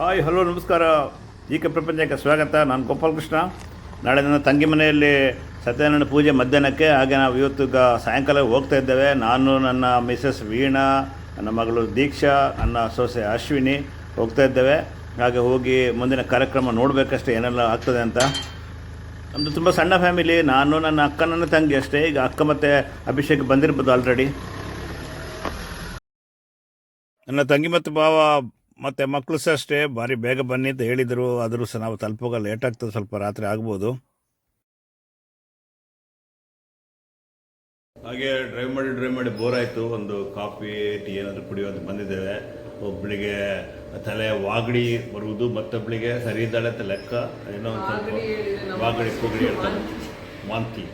Hi, hello, ನಮಸ್ಕಾರ. ಈ K ಪ್ರಪಂಚಕ್ಕೆ ಸ್ವಾಗತ. ನಾನು ಗೋಪಾಲಕೃಷ್ಣ ನಾಳೆ ನನ್ನ ತಂಗಿ ಮನೆಯಲ್ಲಿ ಸತ್ಯನಾರಾಯಣ ಪೂಜೆ ಮಧ್ಯಾಹ್ನಕ್ಕೆ. ಹಾಗೆ ನಾವು ಇವತ್ತು ಈಗ ಸಾಯಂಕಾಲ ಹೋಗ್ತಾ ಇದ್ದೇವೆ. ನಾನು, ನನ್ನ ಮಿಸ್ಸಸ್ ವೀಣಾ, ನನ್ನ ಮಗಳು ದೀಕ್ಷಾ, ನನ್ನ ಸೊಸೆ ಅಶ್ವಿನಿ ಹೋಗ್ತಾ ಇದ್ದೇವೆ. ಹಾಗೆ ಹೋಗಿ ಮುಂದಿನ ಕಾರ್ಯಕ್ರಮ ನೋಡಬೇಕಷ್ಟೇ, ಏನೆಲ್ಲ ಆಗ್ತದೆ ಅಂತ. ನಮ್ಮದು ತುಂಬ ಸಣ್ಣ ಫ್ಯಾಮಿಲಿ. ನಾನು, ನನ್ನ ಅಕ್ಕ, ನನ್ನ ತಂಗಿ ಅಷ್ಟೇ. ಈಗ ಅಕ್ಕ ಮತ್ತು ಅಭಿಷೇಕ್ ಬಂದಿರ್ಬೋದು ಆಲ್ರೆಡಿ. ನನ್ನ ತಂಗಿ ಮತ್ತು ಭಾವ ಮತ್ತು ಮಕ್ಕಳು ಸಹ ಅಷ್ಟೇ. ಭಾರಿ ಬೇಗ ಬನ್ನಿ ಅಂತ ಹೇಳಿದರು. ಆದರೂ ಸಹ ನಾವು ತಲುಪೋಗ ಲೇಟ್ ಆಗ್ತದೆ. ಸ್ವಲ್ಪ ರಾತ್ರಿ ಆಗ್ಬೋದು. ಹಾಗೆ ಡ್ರೈವ್ ಮಾಡಿ ಡ್ರೈವ್ ಮಾಡಿ ಬೋರ್ ಆಯಿತು. ಒಂದು ಕಾಫಿ ಟೀ ಏನಾದರೂ ಕುಡಿಯೋದು ಬಂದಿದ್ದೇವೆ. ಒಬ್ಬಳಿಗೆ ತಲೆ ವಾಗಡಿ ಬರುವುದು ಮತ್ತೊಬ್ಬಳಿಗೆ ಸರಿ ಇದ್ದಾಳೆ ಅಂತ ಲೆಕ್ಕ ಏನೋ ಒಂದು ಸ್ವಲ್ಪ ವಾಗಡಿ ಕುಗಡಿ ಹೇಳ್ತಾರೆ ವಾಂತಿ.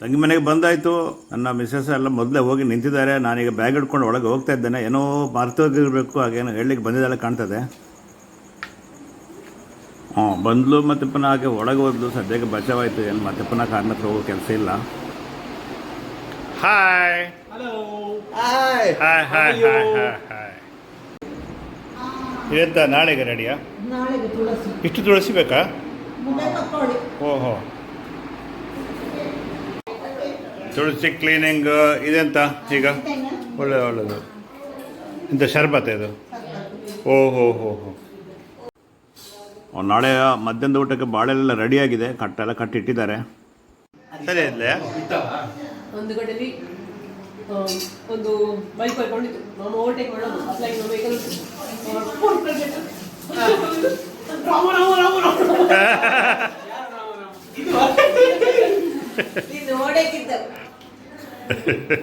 ತಂಗಿ ಮನೆಗೆ ಬಂದಾಯಿತು. ನನ್ನ ಮಿಸ್ಸಸ್ ಎಲ್ಲ ಮೊದಲೇ ಹೋಗಿ ನಿಂತಿದ್ದಾರೆ. ನಾನೀಗ ಬ್ಯಾಗ್ ಹಿಡ್ಕೊಂಡು ಒಳಗೆ ಹೋಗ್ತಾ ಇದ್ದೇನೆ. ಏನೋ ಮರ್ತೋಗಿರಬೇಕು. ಹಾಗೇನೋ ಹೇಳಲಿಕ್ಕೆ ಬಂದಿದ್ದಾಳೆ ಕಾಣ್ತದೆ. ಹ್ಞೂ ಬಂದಲು ಮತ್ತೆ ಪುನಃ ಹಾಗೆ ಒಳಗೆ ಹೋದ್ಲು. ಸದ್ಯಕ್ಕೆ ಬಚಾವಾಯಿತು. ಏನು ಮತ್ತೆ ಪುನಃ ಕಾರಣ ಹೋಗೋ ಕೆಲಸ ಇಲ್ಲ. Hi hi hi hi hi hi hi ನಾಳೆ ನಾಳೆಗೆ ರೆಡಿಯಾ ಇಷ್ಟು ತುಳಸಿ ಬೇಕಾ? ಓಹೋ. ತುಳಸಿ ಕ್ಲೀನಿಂಗ್ ಇದೆಂತ ಈಗ? ಒಳ್ಳೆ ಒಳ್ಳೆಯದು ಇಂಥ ಶರ್ಬತ್ ಇದು? ಓ, ಹೋ ಹೋ ಹೋ. ನಾಳೆ ಮಧ್ಯಾಹ್ನದ ಊಟಕ್ಕೆ ಬಾಳೆಲ್ಲ ರೆಡಿಯಾಗಿದೆ. ಕಟ್ಟೆಲ್ಲ ಕಟ್ಟಿಟ್ಟಿದ್ದಾರೆ. ಸರಿ ಇಲ್ಲೇ ಒಂದು ಕಡೆಯಲ್ಲಿ ಒಂದು ಬೈಕ್ ಬರ್ಕೊಂಡಿತ್ತು ನಾನು ಓವರ್ಟೇಕ್ ಮಾಡೋದು ಅಪ್ಲೈ ನಮ್ಮ ವೆಹಿಕಲ್ ಇದು ಓಡೇಕಿದ್ದ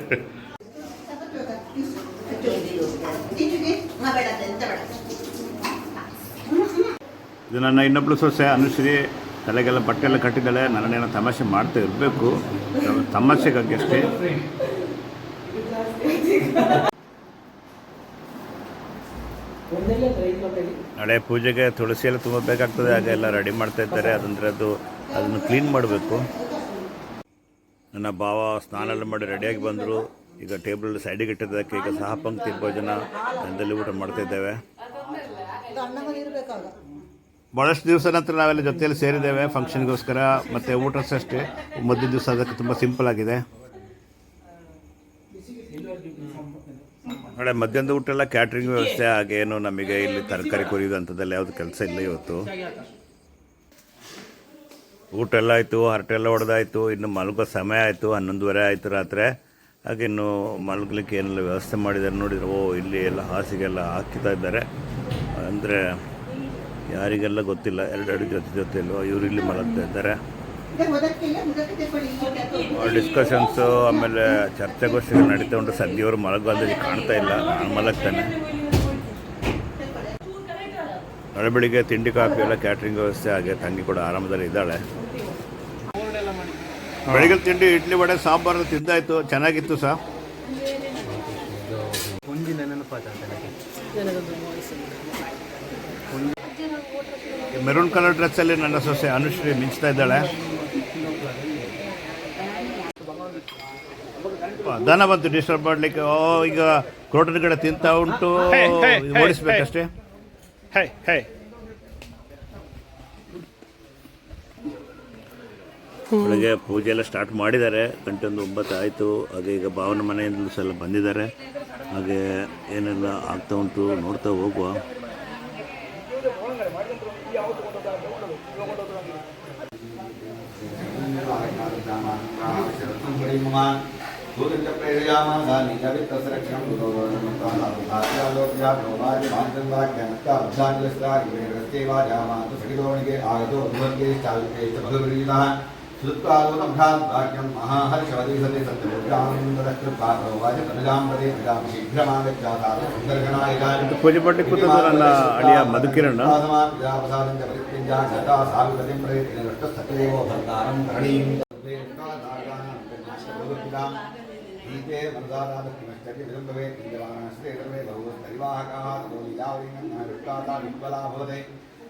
ಇದು ನನ್ನ ಇನ್ನೊಬ್ಳು ಸೊಸೆ ಅನುಶ್ರೀ. ತಲೆಗೆಲ್ಲ ಬಟ್ಟೆ ಎಲ್ಲ ಕಟ್ಟಿದ್ದಾಳೆ. ನನ್ನೇನೋ ತಮಾಷೆ ಮಾಡ್ತಾ ಇರಬೇಕು. ತಮಾಷೆಗಾಗಿ ಅಷ್ಟೇ. ನಾಳೆ ಪೂಜೆಗೆ ತುಳಸಿ ಎಲ್ಲ ತುಂಬ ಬೇಕಾಗ್ತದೆ. ಹಾಗೆ ಎಲ್ಲ ರೆಡಿ ಮಾಡ್ತಾ ಇದ್ದಾರೆ ಅದಂದ್ರೆ ಅದು ಅದನ್ನು ಕ್ಲೀನ್ ಮಾಡಬೇಕು. ನನ್ನ ಭಾವ ಸ್ನಾನ ಎಲ್ಲ ಮಾಡಿ ರೆಡಿಯಾಗಿ ಬಂದರು. ಈಗ ಟೇಬಲ್ ಸೈಡಿಗೆ ಇಟ್ಟಿದ್ದಕ್ಕೆ ಈಗ ಸಹ ಪಂಕ್ತಿ, ಭೋಜನ ಜನದಲ್ಲಿ ಊಟ ಮಾಡ್ತಾ ಇದ್ದೇವೆ. ಅಣ್ಣ ಮನೆ ಇರ್ಬೇಕಾಗ ಭಾಳಷ್ಟು ದಿವಸ ನಂತರ ನಾವೆಲ್ಲ ಜೊತೆಯಲ್ಲಿ ಸೇರಿದ್ದೇವೆ ಫಂಕ್ಷನ್ಗೋಸ್ಕರ. ಮತ್ತು ಊಟ ಸಹ ಅಷ್ಟೇ ಮೊದಲ ದಿವಸ ಅದಕ್ಕೆ ತುಂಬ ಸಿಂಪಲ್ ಆಗಿದೆ. ನಾಳೆ ಮಧ್ಯಾಹ್ನದ ಊಟ ಎಲ್ಲ ಕ್ಯಾಟ್ರಿಂಗ್ ವ್ಯವಸ್ಥೆ, ಹಾಗೇನು ನಮಗೆ ಇಲ್ಲಿ ತರಕಾರಿ ಕೊರಿಯೋದು ಅಂಥದ್ದೆಲ್ಲ ಯಾವುದು ಕೆಲಸ ಇಲ್ಲ ಇವತ್ತು. ಊಟ ಎಲ್ಲ ಆಯಿತು, ಹರಟೆಲ್ಲ ಹೊಡೆದಾಯಿತು ಇನ್ನು ಮಲಗೋ ಸಮಯ ಆಯಿತು, ಹನ್ನೊಂದುವರೆ ಆಯಿತು ರಾತ್ರಿ. ಹಾಗೆ ಇನ್ನು ಮಲಗಲಿಕ್ಕೆ ಏನೆಲ್ಲ ವ್ಯವಸ್ಥೆ ಮಾಡಿದ್ದಾರೆ ನೋಡಿದರೆ, ಓ, ಇಲ್ಲಿ ಎಲ್ಲ ಹಾಸಿಗೆಲ್ಲ ಹಾಕಿತಾ ಇದ್ದಾರೆ. ಅಂದರೆ ಯಾರಿಗೆಲ್ಲ ಗೊತ್ತಿಲ್ಲ, ಎರಡು ಎರಡು ಜೊತೆ ಜೊತೆಯಲ್ಲೂ ಇವರು ಇಲ್ಲಿ ಮಲಗ್ತಾ ಇದ್ದಾರೆ. ಡಿಸ್ಕಷನ್ಸು ಆಮೇಲೆ ಚರ್ಚೆಗೋಷ್ಠಿಗಳು ನಡೀತಾ ಉಂಟು. ಸದ್ಯವರು ಮಲಗೋದಲ್ಲಿ ಕಾಣ್ತಾ ಇಲ್ಲ, ನಾನು ಮಲಗ್ತಾನೆ. ಬೆಳಿಗ್ಗೆ ತಿಂಡಿ, ಕಾಫಿ ಎಲ್ಲ ಕ್ಯಾಟ್ರಿಂಗ್ ವ್ಯವಸ್ಥೆ, ಹಾಗೆ ತಂಗಿ ಕೂಡ ಆರಾಮದಲ್ಲಿ ಇದ್ದಾಳೆ. ಬೆಳಿಗ್ಗೆ ತಿಂಡಿ ಇಡ್ಲಿ ವಡೆ ಸಾಂಬಾರು ತಿಂದಾಯ್ತು. ಚೆನ್ನಾಗಿತ್ತು ಸಹ ಮುಂದಿನ ವಾಯ್ಸ್ ಮೆರೂನ್ ಕಲರ್ ಡ್ರೆಸ್ಸಲ್ಲಿ ನನ್ನ ಸೊಸೆ ಅನುಶ್ರೀ ಮಿಂಚ್ತಾ ಇದ್ದಾಳೆ. ದನ ಬಂತು ಡಿಸ್ಟರ್ಬ್ ಮಾಡ್ಲಿಕ್ಕೆ. ಓ ಈಗ ಕ್ರೋಟನ್ ಕಡೆ ತಿಂತಾ ಉಂಟು. ಓಡಿಸ್ಬೇಕಷ್ಟೇ. ಹೇ ಹೇ. ಬೆಳಗ್ಗೆ ಪೂಜೆ ಎಲ್ಲ ಸ್ಟಾರ್ಟ್ ಮಾಡಿದ್ದಾರೆ ಗಂಟೆ ಒಂದು ಒಂಬತ್ತು ಆಯಿತು ಹಾಗೆ ಈಗ ಭಾವನ ಮನೆಯಿಂದ ಸಲ ಬಂದಿದ್ದಾರೆ ಹಾಗೆ ಏನೆಲ್ಲ ಆಗ್ತಾ ಉಂಟು ನೋಡ್ತಾ ಹೋಗುವ कृत्वागुणभ्रान्ताख्यं महाहर्षवदीहते सत्यभुजानन्दरकृत्वाच कनजाम्बरे प्रजामि शीघ्रमागच्छाताय सुन्दर्घनायकाय पूजपट्टि कुतदरन्न अडिया मधुकिरण साधमान प्रजापसादं च परित्यज्या गता साविपतिं प्रयत्ने नष्ट सत्येव भर्तारं करणीं गीते मनदादादक्षिणश्चर्य विलम्बवे किञ्जवानास्ते सर्वे बहु परिवाहकाः ततो लीलावलीनं न रुष्टाता विह्वला भवते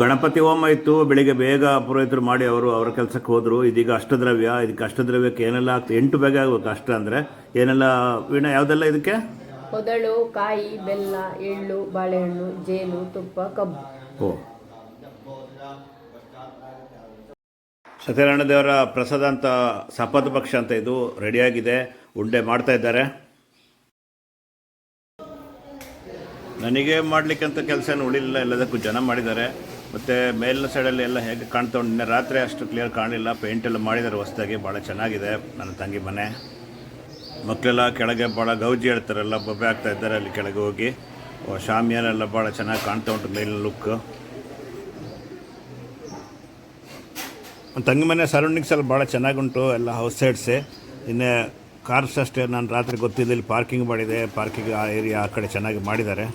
ಗಣಪತಿ ಹೋಮ ಇತ್ತು ಬೆಳಿಗ್ಗೆ ಬೇಗ ಪುರೋಹಿತರು ಮಾಡಿ ಅವರು ಅವರ ಕೆಲಸಕ್ಕೆ ಹೋದರು. ಇದೀಗ ಅಷ್ಟದ್ರವ್ಯ ಇದಕ್ಕೆ ಅಷ್ಟದ್ರವ್ಯಕ್ಕೆ ಏನೆಲ್ಲ ಆಗ್ತದೆ ಎಂಟು ಬೇಗ ಆಗ್ಬೇಕು ಅಷ್ಟ ಅಂದರೆ. ಏನೆಲ್ಲ ವೀಣ ಯಾವುದೆಲ್ಲ ಇದಕ್ಕೆ? ಮೊದಲು ಕಾಯಿ ಬೆಲ್ಲ ಎಳ್ಳು ಬಾಳೆಹಣ್ಣು ಜೇನು ತುಪ್ಪ ಕಬ್ಬು. ಓ. ಸತ್ಯನಾರಾಯಣ ದೇವರ ಪ್ರಸಾದ ಅಂತ ಸಪತ್ ಪಕ್ಷ ಅಂತ ಇದು ರೆಡಿಯಾಗಿದೆ ಉಂಡೆ ಮಾಡ್ತಾ ಇದ್ದಾರೆ. ನನಗೆ ಮಾಡಲಿಕ್ಕಂಥ ಅಂತ ಕೆಲಸ ಏನು ಉಳಿಲಿಲ್ಲ, ಎಲ್ಲದಕ್ಕೂ ಜನ ಮಾಡಿದ್ದಾರೆ. ಮತ್ತು ಮೇಲಿನ ಸೈಡಲ್ಲಿ ಎಲ್ಲ ಹೇಗೆ ಕಾಣ್ತಾ ನಿನ್ನೆ ರಾತ್ರಿ ಅಷ್ಟು ಕ್ಲಿಯರ್ ಕಾಣಲಿಲ್ಲ. ಪೇಂಟ್ ಎಲ್ಲ ಮಾಡಿದ್ದಾರೆ ಹೊಸದಾಗಿ, ಭಾಳ ಚೆನ್ನಾಗಿದೆ ನನ್ನ ತಂಗಿ ಮನೆ. ಮಕ್ಕಳೆಲ್ಲ ಕೆಳಗೆ ಭಾಳ ಗೌಜಿ ಹೇಳ್ತಾರಲ್ಲ, ಬೊಬ್ಬೆ ಆಗ್ತಾ ಇದ್ದಾರೆ ಅಲ್ಲಿ ಕೆಳಗೆ ಹೋಗಿ. ಶಾಮಿಯಾನೆಲ್ಲ ಭಾಳ ಚೆನ್ನಾಗಿ ಕಾಣ್ತಾ ಉಂಟು ಮೇಲಿನ ಲುಕ್ ತಂಗಿ ಮನೆ ಸರೌಂಡಿಂಗ್ಸ್ ಎಲ್ಲ ಭಾಳ ಚೆನ್ನಾಗುಂಟು ಎಲ್ಲ ಹೌಸ್ ಸೈಡ್ಸೆ ಇನ್ನು ಕಾರ್ಸ್ ಅಷ್ಟೇ, ನಾನು ರಾತ್ರಿ ಗೊತ್ತಿಲ್ಲ, ಇಲ್ಲಿ ಪಾರ್ಕಿಂಗ್ ಮಾಡಿದೆ, ಪಾರ್ಕಿಂಗ್ ಆ ಏರಿಯಾ ಆ ಕಡೆ ಚೆನ್ನಾಗಿ ಮಾಡಿದ್ದಾರೆ.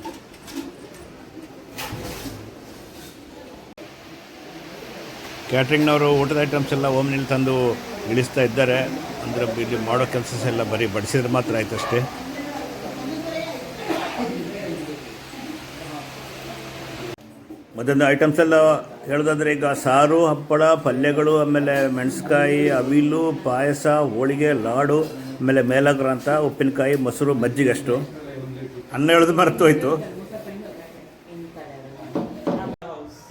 ಕ್ಯಾಟ್ರಿಂಗ್ನವರು ಊಟದ ಐಟಮ್ಸ್ ಎಲ್ಲ ಓಮ್ನಲ್ಲಿ ತಂದು ಇಳಿಸ್ತಾ ಇದ್ದಾರೆ. ಅಂದರೆ ಇಲ್ಲಿ ಮಾಡೋ ಕೆಲಸ ಎಲ್ಲ ಬರೀ ಬಡಿಸಿದ್ರೆ ಮಾತ್ರ ಆಯ್ತು ಅಷ್ಟೇ ಮತ್ತೊಂದು ಐಟಮ್ಸ್ ಎಲ್ಲ ಹೇಳೋದಾದ್ರೆ ಈಗ ಸಾರು, ಹಪ್ಪಳ, ಪಲ್ಯಗಳು, ಆಮೇಲೆ ಮೆಣಸ್ಕಾಯಿ, ಅವಿಲು, ಪಾಯಸ, ಹೋಳಿಗೆ, ಲಾಡು ಆಮೇಲೆ ಮೇಲಾಗ್ರ ಅಂತ ಉಪ್ಪಿನಕಾಯಿ, ಮೊಸರು ಮಜ್ಜಿಗೆ ಅಷ್ಟು ಅನ್ನ ಹೇಳೋದು ಮರೆತು ಹೋಯ್ತು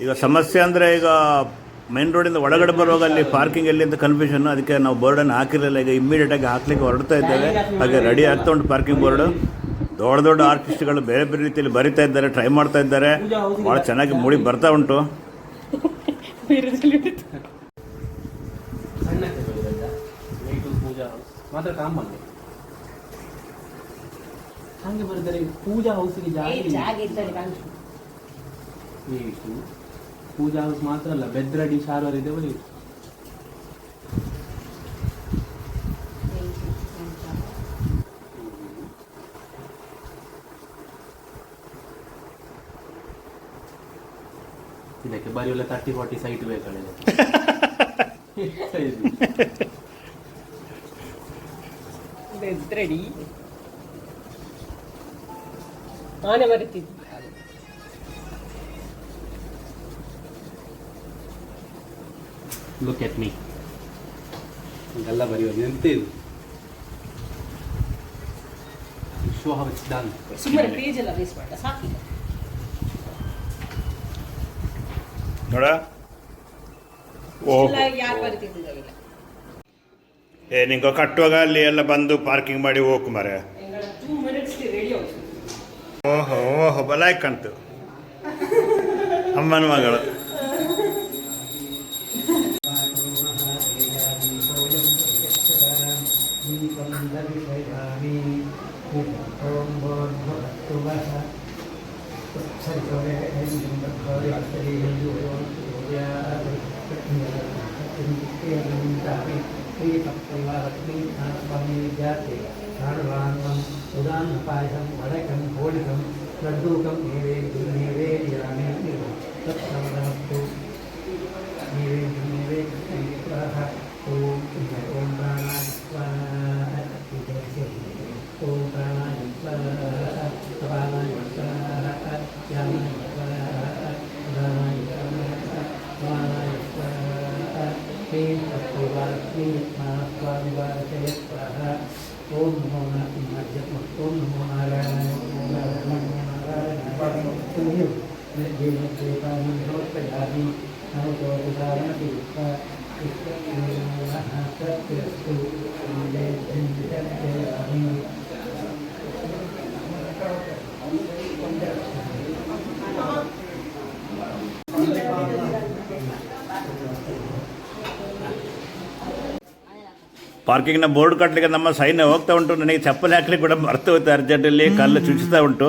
ಈಗ ಸಮಸ್ಯೆ ಅಂದರೆ ಈಗ ಮೈನ್ ರೋಡಿಂದ ಒಳಗಡೆ ಬರುವಾಗ ಅಲ್ಲಿ ಪಾರ್ಕಿಂಗ್ ಎಲ್ಲಿ ಅಂತ ಕನ್ಫ್ಯೂಷನ್ ಅದಕ್ಕೆ ನಾವು ಬೋರ್ಡನ್ನು ಹಾಕಿರಲಿಲ್ಲ. ಈಗ ಇಮ್ಮಿಡಿಯೇಟಾಗಿ ಹಾಕ್ಲಿಕ್ಕೆ ಹೊರಡ್ತಾ ಇದ್ದೇವೆ. ಹಾಗೆ ರೆಡಿ ಆಗ್ತಾ ಉಂಟು ಪಾರ್ಕಿಂಗ್ ಬೋರ್ಡು ದೊಡ್ಡ ದೊಡ್ಡ ಆರ್ಟಿಸ್ಟ್ಗಳು ಬೇರೆ ಬೇರೆ ರೀತಿಯಲ್ಲಿ ಬರಿತಾ ಇದ್ದಾರೆ ಟ್ರೈ ಮಾಡ್ತಾ ಇದ್ದಾರೆ. ಭಾಳ ಚೆನ್ನಾಗಿ ಮೂಡಿ ಬರ್ತಾ ಉಂಟು ಸಣ್ಣ ನೈಟು ಪೂಜಾ ಮಾತ್ರ ಕಾಮನ್ ಹಂಗೆ ಬರೆದರೆ ಪೂಜಾ ಹೌಸಿಗೆ ಜಾಗ ಇಷ್ಟು ಪೂಜಾ ಹೌಸ್ ಮಾತ್ರ ಅಲ್ಲ ಬೆದ್ರಡಿ ಶಾರ್ವರ್ ಇದೆ ಬರೀ ಇದಕ್ಕೆ ಬರೀ ಎಲ್ಲ ತರ್ಟಿ ಫಾರ್ಟಿ ಸೈಟ್ ಬೇಕಲ್ಲ ರೆಡಿ ಆನೆ ಬರುತ್ತಿದ್ದು ಲುಕ್ ಎಟ್ ಮೀ ಇದೆಲ್ಲ ಬರೆಯೋದು ಎಂತ ಇದು ಶೋ ಹೌ ಇಟ್ಸ್ ಡನ್ ಸುಮ್ಮನೆ ಪೇಜ್ ಎಲ್ಲ ವೇಸ್ಟ್ ಮಾಡ ಸಾಕಿಲ್ಲ ನೋಡ ಓ ಯಾರು ಬರ್ತಿದ್ದಿಲ್ಲ ಏ ನಿಂಗೆ ಕಟ್ಟುವಾಗ ಅಲ್ಲಿ ಎಲ್ಲ ಬಂದು ಪಾರ್ಕಿಂಗ್ ಮಾಡಿ ಹೋಗು ಸರಿ ಸರಿ ಸರಿ ಸರಿ ಸರಿ ಓಹೋ ಓಹೋ ಬಲಾಯ್ ಕಾಣ್ತು ಅಮ್ಮನ ಮಗಳು. தૈவாலக்ஷ்மி ஸ்நானபவனி வித்யார்த்தி சாடுவான்மம் உதான பாயசம் வடக்கம் கோடிகம் லட்டூகம் நேவே நேவேரியாமி தத் சமதமஸ்து ಪಾರ್ಕಿಂಗ್ನ ಬೋರ್ಡ್ ಕಟ್ಟಲಿಕ್ಕೆ ನಮ್ಮ ಸೈನ್ ಹೋಗ್ತಾ ಉಂಟು ನನಗೆ ಚಪ್ಪಲಿ ಹಾಕ್ಲಿಕ್ಕೆ ಕೂಡ ಮರ್ತು ಹೋಯ್ತು ಅರ್ಜೆಂಟಲ್ಲಿ ಕಲ್ಲು ಚುಚ್ಚುತ್ತಾ ಉಂಟು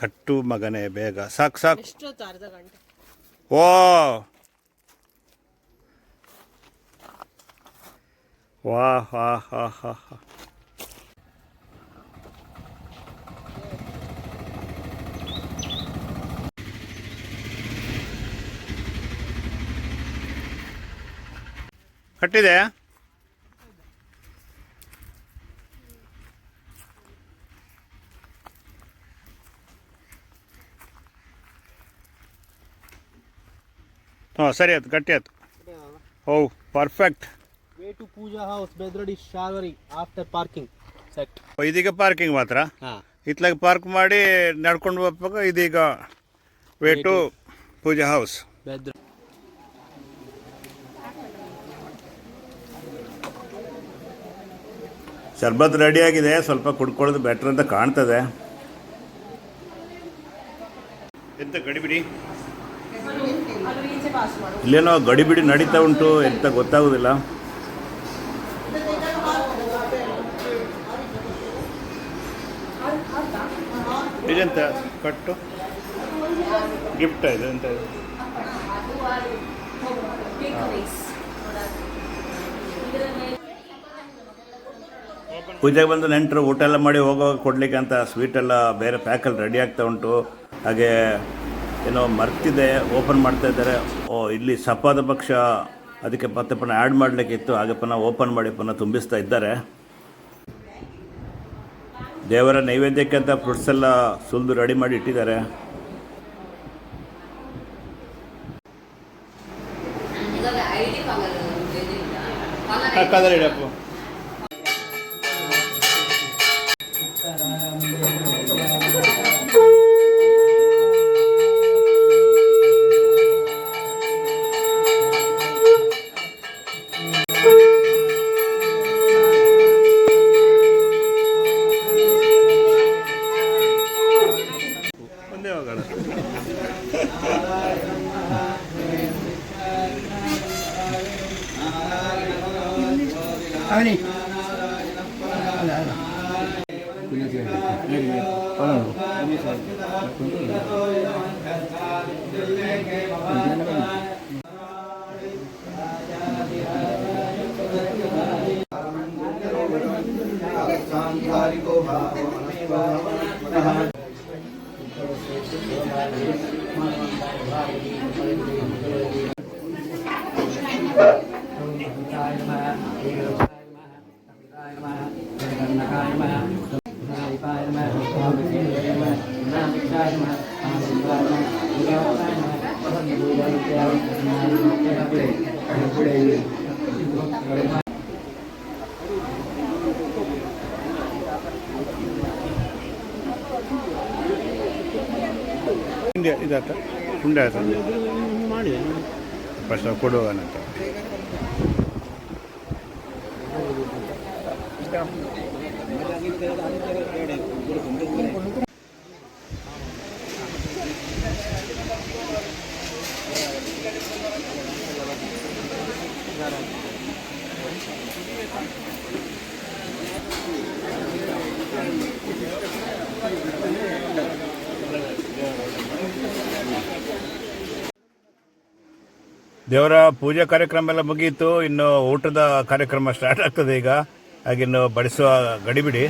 ಕಟ್ಟು ಮಗನೇ ಬೇಗ. ಸಾಕು ಸಾಕು. ಎಷ್ಟೊತ್ತು ಅರ್ಧ ಗಂಟೆ? ಓ! ವಾ ಹಾ ಹಾ ಹಾ ಹಾ ಕಟ್ಟಿದೆ? ಹಾಂ ಸರಿ ಆಯ್ತು ಗಟ್ಟಿ ಆಯ್ತು. O perfect way to Pooja house Bedradi ಶಾವರಿ ಆಫ್ಟರ್ ಪಾರ್ಕಿಂಗ್ ಸೆಟ್ ಇದೀಗ ಪಾರ್ಕಿಂಗ್ ಮಾತ್ರ? ಹಾಂ. ಇತ್ಲಾಗ ಪಾರ್ಕ್ ಮಾಡಿ ನಡ್ಕೊಂಡು ಹೋಗ್ಬೇಕು ಇದೀಗ way to Pooja house. Bedra ಶರ್ಬತ್ ರೆಡಿಯಾಗಿದೆ ಸ್ವಲ್ಪ ಕುಡ್ಕೊಳ್ಳೋದು ಬೆಟ್ರ್ ಅಂತ ಕಾಣ್ತದೆ. ಎಂತ ಗಡಿಬಿಡಿ? ಇಲ್ಲೇನೋ ಗಡಿಬಿಡಿ ನಡೀತಾ ಉಂಟು ಎಂತ ಗೊತ್ತಾಗೋದಿಲ್ಲ. ಇದೆಂತ ಕಟ್ಟು? ಗಿಫ್ಟ್ ಇದೆ ಎಂತ? ಪೂಜೆಗೆ ಬಂದು ನೆಂಟರು ಊಟ ಎಲ್ಲ ಮಾಡಿ ಹೋಗುವಾಗ ಕೊಡ್ಲಿಕ್ಕೆ ಅಂತ ಸ್ವೀಟ್ ಎಲ್ಲ ಬೇರೆ ಪ್ಯಾಕಲ್ಲಿ ರೆಡಿ ಆಗ್ತಾ ಉಂಟು. ಹಾಗೆ ಏನೋ ಮರ್ತಿದೆ ಓಪನ್ ಮಾಡ್ತಾ ಇದ್ದಾರೆ. ಓ ಇಲ್ಲಿ ಸಪಾದ ಪಕ್ಷ ಅದಕ್ಕೆ ಮತ್ತೆ ಪುನಃ ಆ್ಯಡ್ ಮಾಡಲಿಕ್ಕಿತ್ತು ಹಾಗೆ ಪುನಃ ಓಪನ್ ಮಾಡಿ ಪುನಃ ತುಂಬಿಸ್ತಾ ಇದ್ದಾರೆ. ದೇವರ ನೈವೇದ್ಯಕ್ಕೆ ಅಂತ ಫ್ರೂಟ್ಸ್ ಎಲ್ಲ ಸುಲಿದು ರೆಡಿ ಮಾಡಿ ಇಟ್ಟಿದ್ದಾರೆ. ಇಡಪ್ಪ അവനെ Thank you. ಹಿಂಗೆ ಇದಾತ? ಉಂಡೆ ಆಯ್ತಾ ಮಾಡಿ ಫಸ್ಟ್ ಕೊಡುವಾಗನಂತ ದೇವರ ಪೂಜಾ ಕಾರ್ಯಕ್ರಮ ಎಲ್ಲ ಮುಗಿಯಿತು. ಇನ್ನು ಊಟದ ಕಾರ್ಯಕ್ರಮ ಸ್ಟಾರ್ಟ್ ಆಗ್ತದೆ ಈಗ. ಹಾಗಿನ್ನು ಬಡಿಸುವ ಗಡಿಬಿಡಿ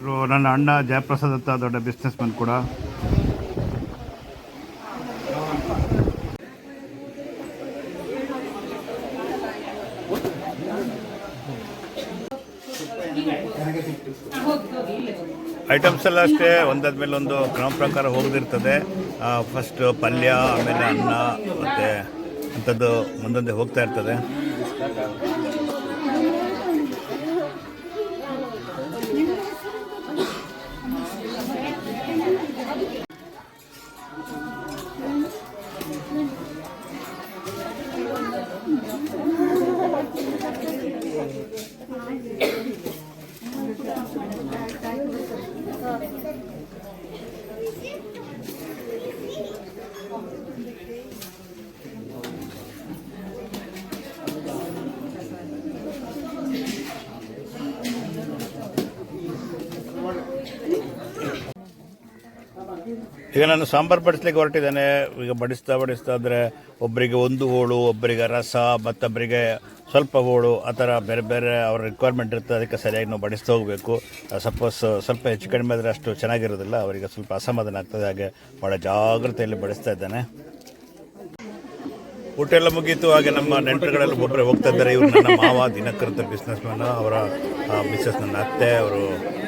ಇವ್ರು ನನ್ನ ಅಣ್ಣ ಜಯಪ್ರಸಾದ್ ಅಂತ ದೊಡ್ಡ ಬಿಸ್ನೆಸ್ ಮ್ಯಾನ್ ಕೂಡ. ಐಟಮ್ಸ್ ಎಲ್ಲ ಅಷ್ಟೇ, ಒಂದಾದ್ಮೇಲೆ ಒಂದು ಕ್ರಮ ಪ್ರಕಾರ ಹೋಗದಿರ್ತದೆ. ಫಸ್ಟ್ ಪಲ್ಯ, ಆಮೇಲೆ ಅನ್ನ, ಮತ್ತು ಅಂಥದ್ದು ಮುಂದೊಂದೇ ಹೋಗ್ತಾ ಇರ್ತದೆ. ಈಗ ನಾನು ಸಾಂಬಾರು ಬಡಿಸ್ಲಿಕ್ಕೆ ಹೊರಟಿದ್ದೇನೆ. ಈಗ ಬಡಿಸ್ತಾ ಬಡಿಸ್ತಾ ಅಂದರೆ ಒಬ್ಬರಿಗೆ ಒಂದು ಹೋಳು ಒಬ್ಬರಿಗೆ ರಸ ಮತ್ತೊಬ್ಬರಿಗೆ ಸ್ವಲ್ಪ ಹೋಳು, ಆ ಥರ ಬೇರೆ ಬೇರೆ ಅವ್ರ ರಿಕ್ವೈರ್ಮೆಂಟ್ ಇರ್ತದೆ. ಅದಕ್ಕೆ ಸರಿಯಾಗಿ ನಾವು ಬಡಿಸ್ತಾ ಹೋಗಬೇಕು. ಸಪೋಸ್ ಸ್ವಲ್ಪ ಹೆಚ್ಚು ಕಡಿಮೆ ಆದರೆ ಅಷ್ಟು ಚೆನ್ನಾಗಿರೋದಿಲ್ಲ. ಅವರಿಗೆ ಸ್ವಲ್ಪ ಅಸಮಾಧಾನ ಆಗ್ತದೆ. ಹಾಗೆ ಭಾಳ ಜಾಗ್ರತೆಯಲ್ಲಿ ಬಡಿಸ್ತಾ ಇದ್ದಾನೆ. ಊಟ ಎಲ್ಲ ಮುಗೀತು, ಹಾಗೆ ನಮ್ಮ ನೆಂಟರುಗಳೆಲ್ಲ ಒಬ್ಬರೇ ಹೋಗ್ತಾ ಇದ್ದಾರೆ. ಇವರು ನನ್ನ ಮಾವ, ದಿನಕೃತ ಬಿಸ್ನೆಸ್ ಮ್ಯಾನ್ ಅವರ ಬಿಸ್ನೆಸ್ ನನ್ನ ಅತ್ತೆ, ಅವರು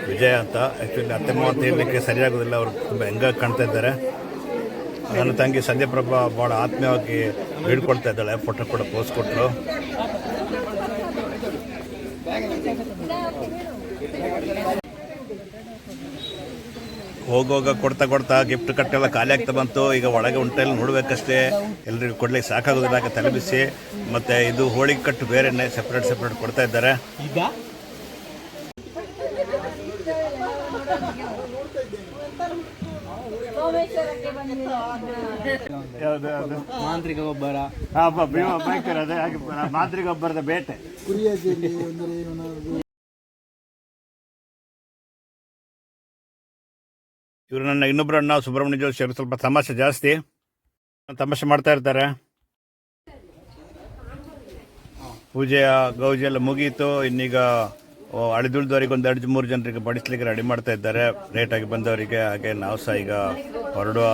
ವಿಜಯ ಅಂತ. ಆ್ಯಕ್ಚುಲಿ ಅತ್ತೆ ಮಾವ ಅಂತ ಹೇಳಲಿಕ್ಕೆ ಸರಿಯಾಗೋದಿಲ್ಲ, ಅವರು ತುಂಬ ಹೆಂಗಾಗಿ ಕಾಣ್ತಾ ಇದ್ದಾರೆ. ನನ್ನ ತಂಗಿ ಸಂಧ್ಯಪ್ರಭಾ ಭಾಳ ಆತ್ಮೀಯವಾಗಿ ಬೀಳ್ಕೊಳ್ತಾ ಇದ್ದಾಳೆ ಫೋಟೋ ಕೂಡ ಪೋಸ್ ಕೊಟ್ಟರು ಹೋಗೋಗ ಕೊಡ್ತಾ ಕೊಡ್ತಾ ಗಿಫ್ಟ್ ಕಟ್ಟೆಲ್ಲ ಖಾಲಿ ಆಗ್ತಾ ಬಂತು. ಈಗ ಒಳಗೆ ಉಂಟೆಲ್ಲ ನೋಡ್ಬೇಕಷ್ಟೇ. ಎಲ್ರಿಗೂ ಕೊಡ್ಲಿಕ್ಕೆ ಸಾಕಾಗೋದಿಲ್ಲ ಹಾಗೆ ತಲೆಬಿಸಿ ಮತ್ತೆ ಇದು ಹೋಳಿಗೆ ಕಟ್ಟು ಬೇರೆನೆ ಸೆಪ್ರೇಟ್ ಸೆಪ್ರೇಟ್ ಕೊಡ್ತಾ ಇದ್ದಾರೆ. ಈಗ? ಮಾಂತ್ರಿಕ ಗೊಬ್ಬರ ಮಾಂತ್ರಿಕ ಗೊಬ್ಬರದ ಬೇಟೆ. ಇವರು ನನ್ನ ಇನ್ನೊಬ್ಬರು ಅಣ್ಣ, ಸುಬ್ರಹ್ಮಣ್ಯ ಜೋಶಿ ಅವರು ಸ್ವಲ್ಪ ತಮಾಷೆ ಜಾಸ್ತಿ. ತಮಾಷೆ ಮಾಡ್ತಾ ಇರ್ತಾರೆ. ಪೂಜೆಯ ಗೌಜಿ ಎಲ್ಲ ಮುಗೀತು. ಇನ್ನೀಗ ಅಳಿದುಳಿದವರಿಗೆ ಒಂದು ಎರಡು, ಮೂರು ಜನರಿಗೆ ಬಡಿಸ್ಲಿಕ್ಕೆ ರೆಡಿ ಮಾಡ್ತಾ ಇದ್ದಾರೆ. ಲೇಟಾಗಿ ಬಂದವರಿಗೆ, ಹಾಗೆ ನಾವು ಸಹ ಈಗ ಹೊರಡುವ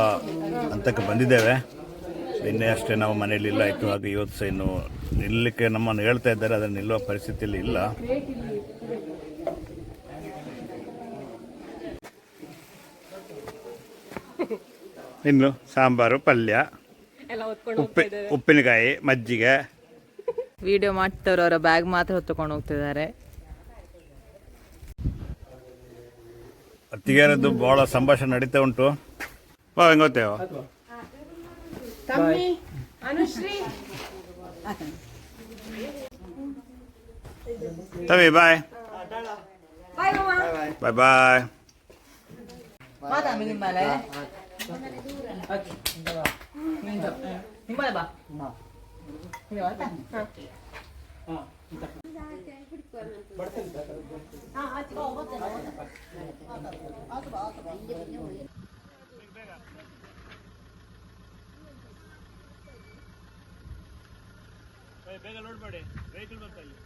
ಹಂತಕ್ಕೆ ಬಂದಿದ್ದೇವೆ. ನಿನ್ನೆ ಅಷ್ಟೇ ನಾವು ಮನೆಯಲ್ಲಿ ಇಲ್ಲ. ಆಯಿತು, ಹಾಗೆ ಇವತ್ತು ಸಹ ಇನ್ನು ನಿಲ್ಲಕ್ಕೆ ನಮ್ಮನ್ನು ಹೇಳ್ತಾ ಇದ್ದಾರೆ. ಅದನ್ನು ನಿಲ್ಲುವ ಪರಿಸ್ಥಿತಿಯಲ್ಲಿ ಇಲ್ಲ. ಇನ್ನು ಸಾಂಬಾರು ಪಲ್ಯ ಉಪ್ಪಿ ಉಪ್ಪಿನಕಾಯಿ ಮಜ್ಜಿಗೆ. ವಿಡಿಯೋ ಮಾಡ್ತವ್ರು ಅವರ ಬ್ಯಾಗ್ ಮಾತ್ರ ಹೊತ್ತುಕೊಂಡು ಹೋಗ್ತಿದ್ದಾರೆ. ಅತ್ತಿಗೆರದ್ದು ಬಹಳ ಸಂಭಾಷಣೆ ನಡೀತಾ ಉಂಟು. ಬಾ ಹೆಂಗೋತೇವ ತವಿ ಬಾಯ್ ಬಾಯ್ ಬಾಯ್ ಬೇಗ ಲೋಡ್ ಮಾಡಿ ವೆಹಿಕಲ್ ಬರ್ತಾ ಇಲ್ಲಿ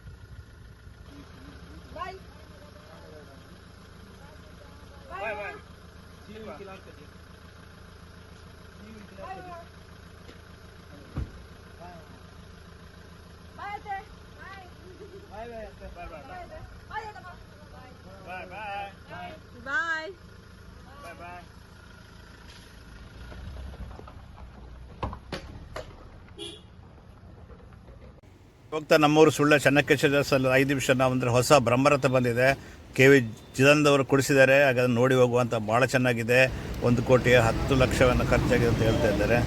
ಬಾಯ್ ಬಾಯ್ ಬಾಯ್ ಹೋಗ್ತಾ ನಮ್ಮೂರು ಸುಳ್ಳ ಚೆನ್ನಕೇಶ್ವರ ಐದು ನಿಮಿಷ ನಾವು ಅಂದರೆ ಹೊಸ ಬ್ರಹ್ಮರಥ ಬಂದಿದೆ. ಕೆ ವಿ ಚಿದಂದವರು ಕೊಡಿಸಿದ್ದಾರೆ. ಹಾಗಾದ್ರೆ ನೋಡಿ ಹೋಗುವಂಥ ಭಾಳ ಚೆನ್ನಾಗಿದೆ. ಒಂದು ಕೋಟಿ ಹತ್ತು ಲಕ್ಷವನ್ನು ಖರ್ಚಾಗಿದೆ ಅಂತ ಹೇಳ್ತಾ ಇದ್ದಾರೆ.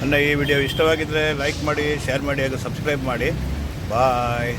ನನ್ನ ಈ ವಿಡಿಯೋ ಇಷ್ಟವಾಗಿದ್ದರೆ ಲೈಕ್ ಮಾಡಿ ಶೇರ್ ಮಾಡಿ ಹಾಗೂ ಸಬ್ಸ್ಕ್ರೈಬ್ ಮಾಡಿ. ಬಾಯ್